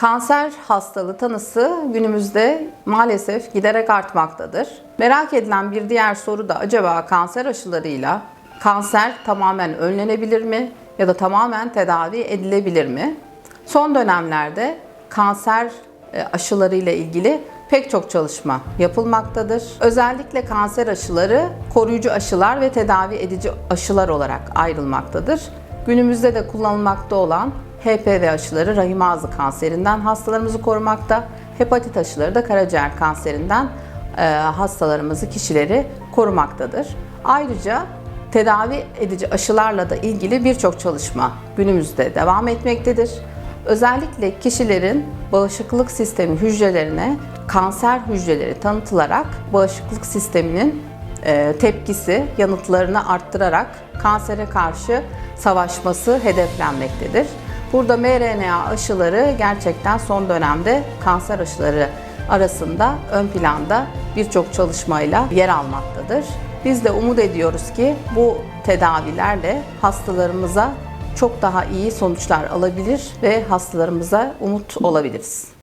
Kanser hastalığı tanısı günümüzde maalesef giderek artmaktadır. Merak edilen bir diğer soru da acaba kanser aşılarıyla kanser tamamen önlenebilir mi ya da tamamen tedavi edilebilir mi? Son dönemlerde kanser e, aşıları ilgili pek çok çalışma yapılmaktadır. Özellikle kanser aşıları koruyucu aşılar ve tedavi edici aşılar olarak ayrılmaktadır. Günümüzde de kullanılmakta olan HPV aşıları rahim ağzı kanserinden hastalarımızı korumakta. Hepatit aşıları da karaciğer kanserinden e, hastalarımızı, kişileri korumaktadır. Ayrıca tedavi edici aşılarla da ilgili birçok çalışma günümüzde devam etmektedir. Özellikle kişilerin bağışıklık sistemi hücrelerine kanser hücreleri tanıtılarak bağışıklık sisteminin e, tepkisi, yanıtlarını arttırarak kansere karşı savaşması hedeflenmektedir. Burada mRNA aşıları gerçekten son dönemde kanser aşıları arasında ön planda birçok çalışmayla yer almaktadır. Biz de umut ediyoruz ki bu tedavilerle hastalarımıza çok daha iyi sonuçlar alabilir ve hastalarımıza umut olabiliriz.